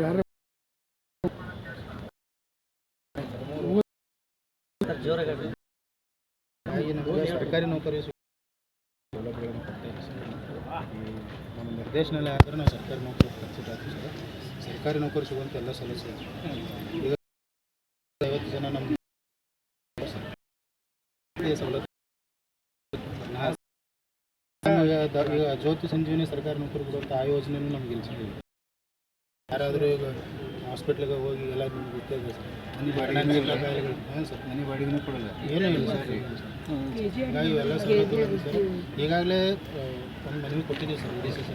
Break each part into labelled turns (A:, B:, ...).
A: ಯಾರು
B: ಸರ್ಕಾರಿ ನೌಕರಿ ಸೌಲಭ್ಯಗಳನ್ನು ಸರ್ ನಮ್ಮ ಆದರೆ ನಾವು ಸರ್ಕಾರಿ ನೌಕರಿ ಖಚಿತ ಆಗ್ತೀವಿ ಸರ್ ಸರ್ಕಾರಿ ನೌಕರಿ ಸಿಗುವಂಥ ಎಲ್ಲ ಸಲಹೆ ಐವತ್ತು ಜನ ನಮ್ಮ ಸವಲತ್ತು ಈಗ ಜ್ಯೋತಿ ಸಂಜೀವಿನಿ ಸರ್ಕಾರಿ ನೌಕರಿ ಕೊಡುವಂಥ ಆ ಯೋಜನೆಯೂ ನಮ್ಗೆ ಈಗ. ಯಾರಾದರೂ ಈಗ ಹಾಸ್ಪಿಟ್ಲಿಗೆ ಹೋಗಿ ಎಲ್ಲ ನಿಮ್ಗೆ ಗೊತ್ತಿದೆ ಸರ್. ಹಾಂ ಸರ್ ಮನೆ ಬಾಡಿಗೆನೂ ಕೊಡಲ್ಲ. ಏನೂ ಇಲ್ಲ ಸರ್. ಹೀಗಾಗಿ ಎಲ್ಲ ಸೌಲಭ್ಯಗಳು ಸರ್. ಈಗಾಗಲೇ ಒಂದು ಮನವಿ ಕೊಟ್ಟಿದ್ದೀವಿ ಸರ್ ಡಿ ಸಿ ಸಿ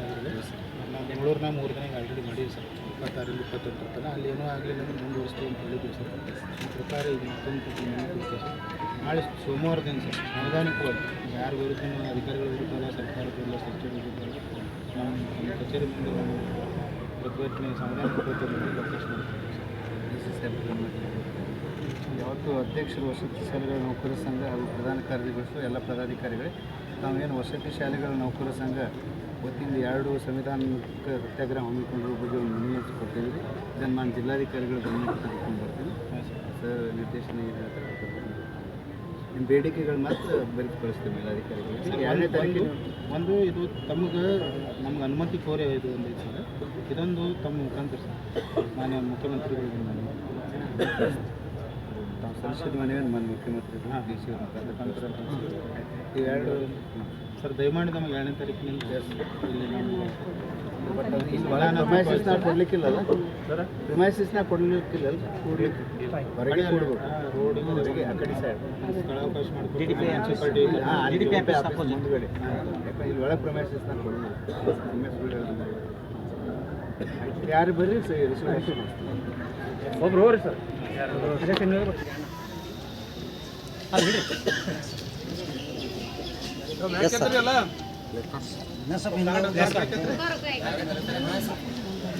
B: ನಾವು ಬೆಂಗಳೂರಿನ ಮೂರು ದಿನ ಆಲ್ರೆಡಿ ಮಾಡಿದ್ದೀವಿ ಸರ್. ಇಪ್ಪತ್ತಾರರಿಂದ ಇಪ್ಪತ್ತೊಂದು ತನಕ. ಅಲ್ಲಿ ಏನೂ ಆಗಲಿಲ್ಲ ಅಂದ್ರೆ ಮುಂದುವರಿಸ್ತೀವಿ ಅಂತ ಹೇಳಿದ್ದೀವಿ ಸರ್. ಪ್ರಕಾರ ಇದು ಮತ್ತೊಂದು ಕೊಡ್ತೀವಿ ಸರ್. ನಾಳೆ ಸೋಮವಾರದಿಂದ ಸರ್ ಸಂವಿಧಾನಿಕವಾಗಿ ಯಾರ ವಿರುದ್ಧ ಅಧಿಕಾರಿಗಳ ವಿರುದ್ಧ ಸರ್ಕಾರದ ವಿರುದ್ಧ ಅಲ್ಲ, ನಮ್ಮ ಕಚೇರಿ ಮುಂದೆ ಪ್ರತಿಭಟನೆ ಸಮಯ ಪ್ರತಿಭಟನೆ
C: ಯಾವತ್ತು ಅಧ್ಯಕ್ಷರು ವಸತಿ ಶಾಲೆಗಳ ನೌಕರ ಸಂಘ ಹಾಗೂ ಪ್ರಧಾನ ಕಾರ್ಯದರ್ಶಿಗಳು ಎಲ್ಲ ಪದಾಧಿಕಾರಿಗಳೇ ತಾವೇನು ವಸತಿ ಶಾಲೆಗಳ ನೌಕರ ಸಂಘ ವತಿಯಿಂದ ಎರಡು ಸಂವಿಧಾನಿಕ ಸತ್ಯಾಗ್ರಹ ಹಮ್ಮಿಕೊಂಡಿರೋ ಬಗ್ಗೆ ಒಂದು ಮನವಿ ಕೊಟ್ಟಿದ್ದೀವಿ ಇದನ್ನು ನಾನು ಜಿಲ್ಲಾಧಿಕಾರಿಗಳ ಗಮನಕ್ಕೆ ತೆಗೆದುಕೊಂಡು ಬರ್ತೀನಿ. ಸರ್ ನಿರ್ದೇಶನ ಏನು ಹೇಳ್ತಾರೆ. ನಿಮ್ಮ ಬೇಡಿಕೆಗಳು ಮಾತ್ರ ಬೆಲ್ಪ್ ಕಳಿಸ್ತೀವಿ ಮೇಲಾಧಿಕಾರಿಗಳಿಗೆ ಎರಡನೇ ತಾರೀಕು
B: ಒಂದು ಇದು ತಮಗೆ ನಮ್ಗೆ ಅನುಮತಿ ಕೋರೆ ಇದು ಒಂದು ಸರ್. ಇದೊಂದು ತಮ್ಮ ಮುಖಾಂತರ ಸರ್. ಮಾನ್ಯ ಮುಖ್ಯಮಂತ್ರಿಗಳಿಗೆ ನಾನು
C: ತಾವು ಸಲ್ಲಿಸಿದ ಮನೆಯ ಮಾನ್ಯ ಮುಖ್ಯಮಂತ್ರಿಗಳು ಡಿ ಸಿ
B: ಮುಖಾಂತರ ಇವೆರಡು ಸರ್ ದಯಮಾಡಿ ನಮಗೆ ಎರಡನೇ ತಾರೀಕಿನಿಂದ ಇಲ್ಲಿ
C: ನಾನು ಪ್ರೊಮೈಸಸ್ ನಾವು ಕೊಡ್ಲಿಕ್ಕಿಲ್ಲ ಕೊಡ್ಲಿಕ್ಕೆ ಹೊರಗೆ ಕೊಡ್ಬೇಕು.
B: ರೋಡ್
C: ಕಡೆ ಸೈಡ್
B: ಸ್ಥಳಾವಕಾಶ ಮಾಡಿಕೊಟ್ಟು ಮುನ್ಸಿಪಾಲ್ಟಿ
C: ಹಾಂ ಅಲ್ಲಿ ಆಫೀಸ್ ಮುಂದ್ಗಡೆ ಯಾಕಂದ್ರೆ ಇಲ್ಲಿ ಒಳಗೆ ಪ್ರೊಮೈಸಸ್ ನಾವು ಕೊಡೋದು ಸುಮ್ಮನೆ ಸುಳ್ಳು ಹೇಳೋದು. ಯಾರು ಬರ್ರಿ ರಿಸರ್ವೇಷನ್
A: ಒಬ್ರು ಹೋಗ್ರಿ ಸರ್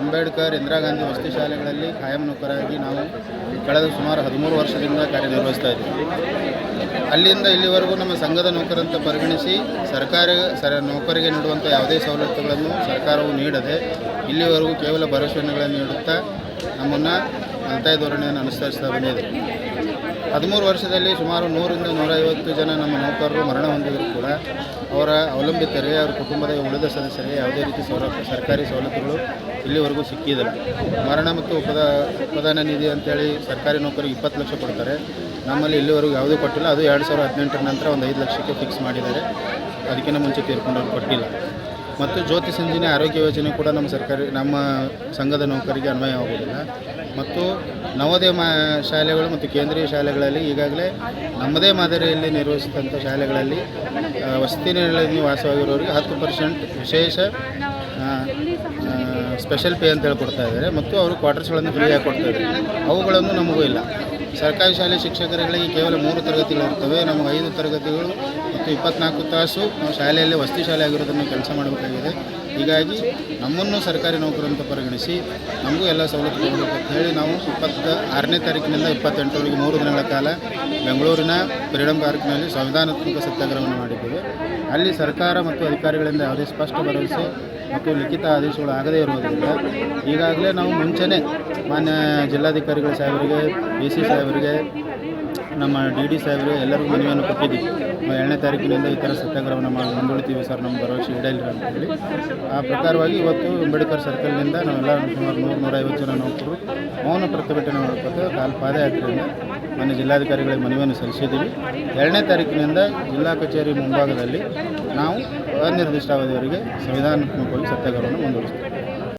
B: ಅಂಬೇಡ್ಕರ್, ಇಂದಿರಾ ಗಾಂಧಿ ವಸತಿ ಶಾಲೆಗಳಲ್ಲಿ ಕಾಯಂ ನೌಕರಾಗಿ ನಾವು ಕಳೆದ ಸುಮಾರು ಹದಿಮೂರು ವರ್ಷದಿಂದ ಕಾರ್ಯನಿರ್ವಹಿಸ್ತಾ ಇದ್ದೀವಿ. ಅಲ್ಲಿಂದ ಇಲ್ಲಿವರೆಗೂ ನಮ್ಮ ಸಂಘದ ನೌಕರಂತ ಪರಿಗಣಿಸಿ ಸರ್ಕಾರ, ಸರ, ನೌಕರಿಗೆ ನೀಡುವಂಥ ಯಾವುದೇ ಸವಲತ್ತುಗಳನ್ನು ಸರ್ಕಾರವು ನೀಡದೆ ಇಲ್ಲಿವರೆಗೂ ಕೇವಲ ಭರವಸೆಗಳನ್ನು ನೀಡುತ್ತಾ ನಮ್ಮನ್ನು ಅಂತಾಯ ಧೋರಣೆಯನ್ನು ಅನುಸರಿಸ್ತಾ ಬಂದಿದೆ. ಹದಿಮೂರು ವರ್ಷದಲ್ಲಿ ಸುಮಾರು ನೂರಿಂದ ನೂರೈವತ್ತು ಜನ ನಮ್ಮ ನೌಕರರು ಮರಣ ಹೊಂದಿದ್ರು ಕೂಡ. ಅವರ ಅವಲಂಬಿತರೇ, ಅವರ ಕುಟುಂಬದ ಉಳಿದ ಸದಸ್ಯರಿಗೆ ಯಾವುದೇ ರೀತಿ ಸೌಲಭ್ಯ, ಸರ್ಕಾರಿ ಸವಲತ್ತುಗಳು ಇಲ್ಲಿವರೆಗೂ ಸಿಕ್ಕಿದಿಲ್ಲ ಮರಣ ಮತ್ತು ಉಪದ, ಉಪದಾನ ನಿಧಿ ಅಂತೇಳಿ ಸರ್ಕಾರಿ ನೌಕರಿಗೆ ಇಪ್ಪತ್ತು ಲಕ್ಷ ಕೊಡ್ತಾರೆ. ನಮ್ಮಲ್ಲಿ ಇಲ್ಲಿವರೆಗೂ ಯಾವುದೂ ಕೊಟ್ಟಿಲ್ಲ. ಅದು ಎರಡು ಸಾವಿರದ ಹದಿನೆಂಟರ ನಂತರ ಒಂದು ಐದು ಲಕ್ಷಕ್ಕೆ ಫಿಕ್ಸ್ ಮಾಡಿದ್ದಾರೆ. ಅದಕ್ಕಿಂತ ಮುಂಚೆ ತೀರ್ಕೊಂಡು ಕೊಟ್ಟಿಲ್ಲ. ಮತ್ತು ಜ್ಯೋತಿ ಸಂಜೀವಿನಿ ಆರೋಗ್ಯ ಯೋಜನೆ ಕೂಡ ನಮ್ಮ ಸರ್ಕಾರಿ ನಮ್ಮ ಸಂಘದ ನೌಕರಿಗೆ ಅನ್ವಯವಾಗುವುದಿಲ್ಲ ಮತ್ತು ನವೋದಯ ಶಾಲೆಗಳು ಮತ್ತು ಕೇಂದ್ರೀಯ ಶಾಲೆಗಳಲ್ಲಿ ಈಗಾಗಲೇ ನಮ್ಮದೇ ಮಾದರಿಯಲ್ಲಿ ನಿರ್ವಹಿಸಿದಂಥ ಶಾಲೆಗಳಲ್ಲಿ ವಸತಿ ನಿಲಯದಲ್ಲಿ ವಾಸವಾಗಿರೋರಿಗೆ ಹತ್ತು ಪರ್ಸೆಂಟ್ ವಿಶೇಷ ಸ್ಪೆಷಲ್ ಪೇ ಅಂತ ಹೇಳಿ ಕೊಡ್ತಾ ಇದ್ದಾರೆ. ಮತ್ತು ಅವರು ಕ್ವಾರ್ಟರ್ಸ್ಗಳನ್ನು ಫ್ರೀಯಾಗಿ ಕೊಡ್ತಾ ಇದ್ದಾರೆ. ಅವುಗಳನ್ನು ನಮಗೂ ಇಲ್ಲ. ಸರ್ಕಾರಿ ಶಾಲೆ ಶಿಕ್ಷಕರುಗಳಿಗೆ ಕೇವಲ ಮೂರು ತರಗತಿಗಳಿರ್ತವೆ ನಮಗೆ ಐದು ತರಗತಿಗಳು ಮತ್ತು ಇಪ್ಪತ್ನಾಲ್ಕು ತಾಸು ನಾವು ಶಾಲೆಯಲ್ಲಿ ವಸತಿ ಶಾಲೆ ಆಗಿರೋದನ್ನು ಕೆಲಸ ಮಾಡಬೇಕಾಗಿದೆ. ಹೀಗಾಗಿ ನಮ್ಮನ್ನು ಸರ್ಕಾರಿ ನೌಕರು ಅಂತ ಪರಿಗಣಿಸಿ ನಮಗೂ ಎಲ್ಲ ಸವಲತ್ತು ಅಂತ ಹೇಳಿ ನಾವು ಇಪ್ಪತ್ತ ಆರನೇ ತಾರೀಕಿನಿಂದ ಇಪ್ಪತ್ತೆಂಟರವರೆಗೆ ಮೂರು ದಿನಗಳ ಕಾಲ ಬೆಂಗಳೂರಿನ ಫ್ರೀಡಂ ಪಾರ್ಕ್ನಲ್ಲಿ ಸಂವಿಧಾನಾತ್ಮಕ ಸತ್ಯಾಗ್ರಹವನ್ನು ಮಾಡಿದ್ದೇವೆ. ಅಲ್ಲಿ ಸರ್ಕಾರ ಮತ್ತು ಅಧಿಕಾರಿಗಳಿಂದ ಯಾವುದೇ ಸ್ಪಷ್ಟ ಭರವಸೆ ಮತ್ತು ಲಿಖಿತ ಆದೇಶಗಳು ಆಗದೇ ಇರುವುದರಿಂದ ಈಗಾಗಲೇ ನಾವು ಮುಂಚೆನೇ ಮಾನ್ಯ ಜಿಲ್ಲಾಧಿಕಾರಿಗಳ ಸಾಹೇಬರಿಗೆ, ಡಿ ಸಿ ಸಾಹೇಬರಿಗೆ ನಮ್ಮ ಡಿ ಡಿ ಸಾಹೇಬರು, ಎಲ್ಲರಿಗೂ ಮನವಿಯನ್ನು ಕೊಟ್ಟಿದ್ದೀವಿ ಎರಡನೇ ತಾರೀಕಿನಿಂದ ಈ ಥರ ಸತ್ಯಾಗ್ರಹವನ್ನು ಮಾಡಿ ಮುಂದೂಡ್ತೀವಿ ಸರ್, ನಮ್ಮ ಭರವಸೆ ಈಡೇರಿಲ್ಲ ಅಂತ ಹೇಳಿ. ಆ ಪ್ರಕಾರವಾಗಿ ಇವತ್ತು ಅಂಬೇಡ್ಕರ್ ಸರ್ಕಲ್ನಿಂದ ನಾವೆಲ್ಲ ಸುಮಾರು ನೂರು, ನೂರೈವತ್ತು ಜನ ನೌಕರು ಮೌನ ಪ್ರತಿಭಟನೆ ಮಾಡ್ಕೊತ ಕಾಲು ಪಾದಯಾತ್ರೆಯಿಂದ ಮನೆ ಜಿಲ್ಲಾಧಿಕಾರಿಗಳಿಗೆ ಮನವಿಯನ್ನು ಸಲ್ಲಿಸಿದ್ದೀವಿ. ಎರಡನೇ ತಾರೀಕಿನಿಂದ ಜಿಲ್ಲಾ ಕಚೇರಿ ಮುಂಭಾಗದಲ್ಲಿ ನಾವು ಅನಿರ್ದಿಷ್ಟಾವಧಿಯವರೆಗೆ ಸಂವಿಧಾನಾತ್ಮಕವಾಗಿ ಸತ್ಯಾಗ್ರಹವನ್ನು ಮುಂದುವರಿಸ್ತೀವಿ.